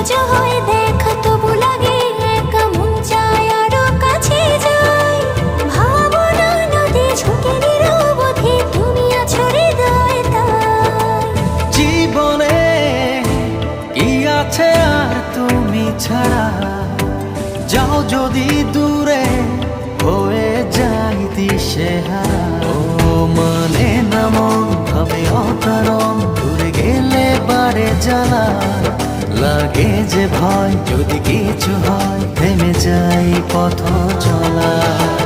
রোজ হয় দেখা তবু লাগে একা মন কাছে যাই ভাবনা নদী ছুটে নিরবধি তুমি আছো হৃদয় তুমি ছাড়া? যাও যদি দূরে হয়ে যাই দিশেহারা। ও মানে না মন, ভাবে অকারণ, দূরে গেলে বারে জ্বালা। লাগে যে ভয় যদি কিছু হয় থেমে যায় পথ চলা।